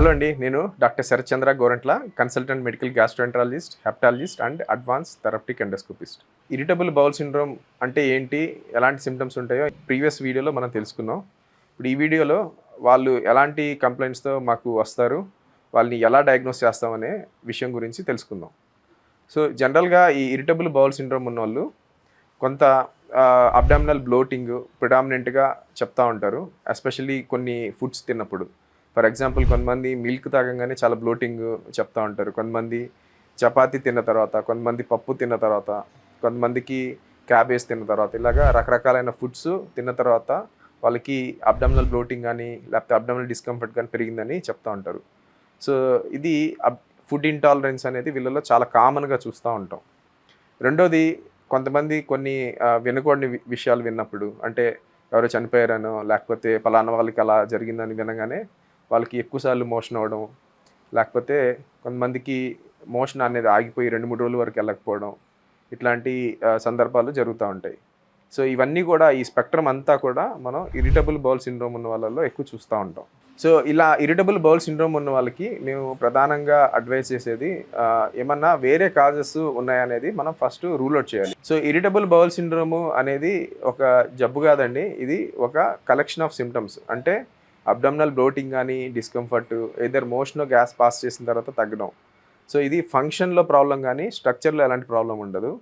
Hello అండి నేను doctor Sarathchandra Gorantla consultant medical gastroenterologist hepatologist and advance therapeutic endoscopist. Irritable bowel syndrome అంటే ఏంటి ఎలాంటి సిమ్టమ్స్ ఉంటాయో ప్రీవియస్ వీడియోలో మనం తెలుసుకున్నాం ఇప్పుడు ఈ వీడియోలో వాళ్ళు ఎలాంటి కంప్లైంట్స్తో మాకు వస్తారు వాళ్ళని ఎలా డయాగ్నోస్ చేస్తామనే విషయం గురించి తెలుసుకుందాం. సో జనరల్గా ఈ ఇరిటబుల్ బౌల్ సిండ్రోమ్ ఉన్న వాళ్ళు కొంత అబ్డామినల్ బ్లోటింగ్ ప్రిడామినెంట్గా చెప్తా ఉంటారు ఎస్పెషల్లీ కొన్ని ఫుడ్స్ తిన్నప్పుడు. ఫర్ ఎగ్జాంపుల్ కొంతమంది మిల్క్ తాగంగానే చాలా బ్లోటింగ్ చెప్తూ ఉంటారు. కొంతమంది చపాతి తిన్న తర్వాత కొంతమంది పప్పు తిన్న తర్వాత కొంతమందికి క్యాబేజ్ తిన్న తర్వాత ఇలాగా రకరకాలైన ఫుడ్స్ తిన్న తర్వాత వాళ్ళకి అబ్డమినల్ బ్లోటింగ్ కానీ లేకపోతే అబ్డమినల్ డిస్కంఫర్ట్ కానీ పెరిగిందని చెప్తూ ఉంటారు. సో ఇది ఫుడ్ ఇంటాలరెన్స్ అనేది వీళ్ళలో చాలా కామన్గా చూస్తూ ఉంటాం. రెండోది కొంతమంది కొన్ని వినకూడని వి- విషయాలు విన్నప్పుడు అంటే ఎవరో చనిపోయారనో లేకపోతే పలానా వాళ్ళకి అలా జరిగిందని వినగానే వాళ్ళకి ఎక్కువసార్లు మోషన్ అవ్వడం లేకపోతే కొంతమందికి మోషన్ అనేది ఆగిపోయి రెండు మూడు రోజుల వరకు వెళ్ళకపోవడం ఇట్లాంటి సందర్భాలు జరుగుతూ ఉంటాయి. సో ఇవన్నీ కూడా ఈ స్పెక్ట్రమ్ అంతా కూడా మనం ఇరిటబుల్ బౌల్ సిండ్రోమ్ ఉన్న వాళ్ళలో ఎక్కువ చూస్తూ ఉంటాం. సో ఇలా ఇరిటబుల్ బౌల్ సిండ్రోమ్ ఉన్న వాళ్ళకి మేము ప్రధానంగా అడ్వైస్ చేసేది ఏమన్నా వేరే కాజెస్ ఉన్నాయనేది మనం ఫస్ట్ రూల్ అవుట్ చేయాలి. సో ఇరిటబుల్ బౌల్ సిండ్రోము అనేది ఒక జబ్బు కాదండి ఇది ఒక కలెక్షన్ ఆఫ్ సిమ్టమ్స్ అంటే అబ్డమినల్ బ్లోటింగ్ కానీ డిస్కంఫర్ట్ ఇద్దరు మోషన్ గ్యాస్ పాస్ చేసిన తర్వాత తగ్గడం. సో ఇది ఫంక్షన్లో ప్రాబ్లం కానీ స్ట్రక్చర్లో ఎలాంటి ప్రాబ్లం ఉండదు.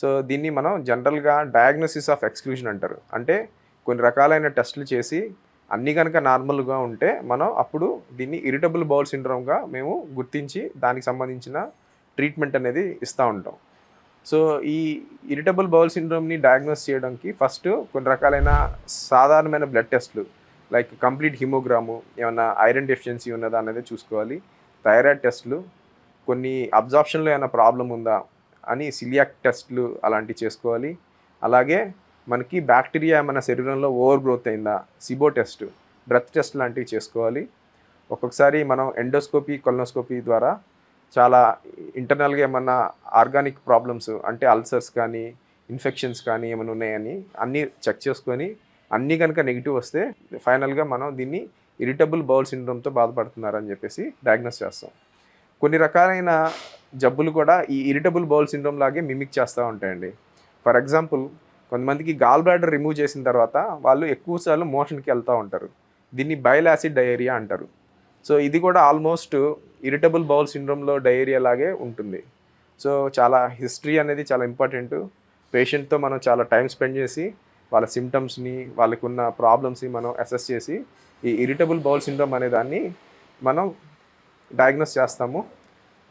సో దీన్ని మనం జనరల్గా డయాగ్నోసిస్ ఆఫ్ ఎక్స్క్లూజన్ అంటారు. అంటే కొన్ని రకాలైన టెస్టులు చేసి అన్ని కనుక నార్మల్గా ఉంటే మనం అప్పుడు దీన్ని ఇరిటబుల్ బౌల్ సిండ్రోమ్గా మేము గుర్తించి దానికి సంబంధించిన ట్రీట్మెంట్ అనేది ఇస్తూ ఉంటాం. సో ఈ ఇరిటబుల్ బౌల్ సిండ్రోమ్ని డయాగ్నోస్ చేయడానికి ఫస్ట్ కొన్ని రకాలైన సాధారణమైన బ్లడ్ టెస్ట్లు లైక్ కంప్లీట్ హిమోగ్రాము ఏమైనా ఐరన్ డెఫిషియన్సీ ఉన్నదా అనేది చూసుకోవాలి. థైరాయిడ్ టెస్ట్లు కొన్ని అబ్జార్ప్షన్లో ఏమైనా ప్రాబ్లం ఉందా అని సిలియాక్ టెస్ట్లు అలాంటివి చేసుకోవాలి. అలాగే మనకి బ్యాక్టీరియా మన శరీరంలో ఓవర్ గ్రోత్ అయిందా సిబో టెస్ట్ బ్రెత్ టెస్ట్ లాంటివి చేసుకోవాలి. ఒక్కొక్కసారి మనం ఎండోస్కోపీ కొలనోస్కోపీ ద్వారా చాలా ఇంటర్నల్గా ఏమన్నా ఆర్గానిక్ ప్రాబ్లమ్స్ అంటే అల్సర్స్ కానీ ఇన్ఫెక్షన్స్ కానీ ఏమైనా ఉన్నాయని అన్నీ చెక్ చేసుకొని అన్నీ కనుక నెగిటివ్ వస్తే ఫైనల్గా మనం దీన్ని ఇరిటబుల్ బౌల్ సిండ్రోమ్తో బాధపడుతున్నారని చెప్పేసి డయాగ్నోస్ చేస్తాం. కొన్ని రకాలైన జబ్బులు కూడా ఈ ఇరిటబుల్ బౌల్ సిండ్రోమ్ లాగే మిమిక్ చేస్తూ ఉంటాయండి. ఫర్ ఎగ్జాంపుల్ కొంతమందికి గాల్ బ్లాడర్ రిమూవ్ చేసిన తర్వాత వాళ్ళు ఎక్కువసార్లు మోషన్కి వెళ్తూ ఉంటారు. దీన్ని బైల్ యాసిడ్ డయేరియా అంటారు. సో ఇది కూడా ఆల్మోస్ట్ ఇరిటబుల్ బౌల్ సిండ్రోమ్లో డయేరియా లాగే ఉంటుంది. సో చాలా హిస్టరీ అనేది చాలా ఇంపార్టెంట్ పేషెంట్తో మనం చాలా టైం స్పెండ్ చేసి వాళ్ళ సిమ్టమ్స్ని వాళ్ళకున్న ప్రాబ్లమ్స్ని మనం అసెస్ చేసి ఈ ఇరిటబుల్ బౌల్ సిండ్రోమ్ అనే దాన్ని మనం డయాగ్నోస్ చేస్తాము.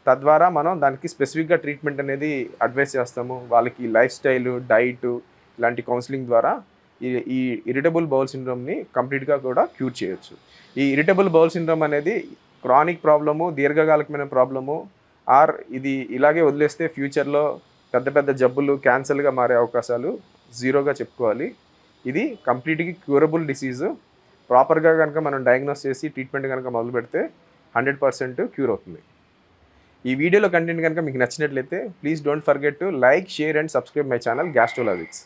తద్వారా మనం దానికి స్పెసిఫిక్గా ట్రీట్మెంట్ అనేది అడ్వైస్ చేస్తాము. వాళ్ళకి లైఫ్ స్టైల్ డైట్ ఇలాంటి కౌన్సిలింగ్ ద్వారా ఈ ఈ ఇరిటబుల్ బౌల్ సిండ్రోమ్ని కంప్లీట్గా కూడా క్యూర్ చేయొచ్చు. ఈ ఇరిటబుల్ బౌల్ సిండ్రోమ్ అనేది క్రానిక్ ప్రాబ్లము దీర్ఘకాలికమైన ప్రాబ్లము ఆర్ ఇది ఇలాగే వదిలేస్తే ఫ్యూచర్లో పెద్ద పెద్ద జబ్బులు క్యాన్సర్గా మారే అవకాశాలు జీరోగా చెప్పుకోవాలి. ఇది కంప్లీట్గా క్యూరబుల్ డిసీజు. ప్రాపర్గా కనుక మనం డయాగ్నోస్ చేసి ట్రీట్మెంట్ కనుక మొదలు పెడితే హండ్రెడ్ పర్సెంట్ క్యూర్ అవుతుంది. ఈ వీడియోలో కంటెంట్ కనుక మీకు నచ్చినట్లయితే please don't forget to like share and subscribe my channel Gastrologics.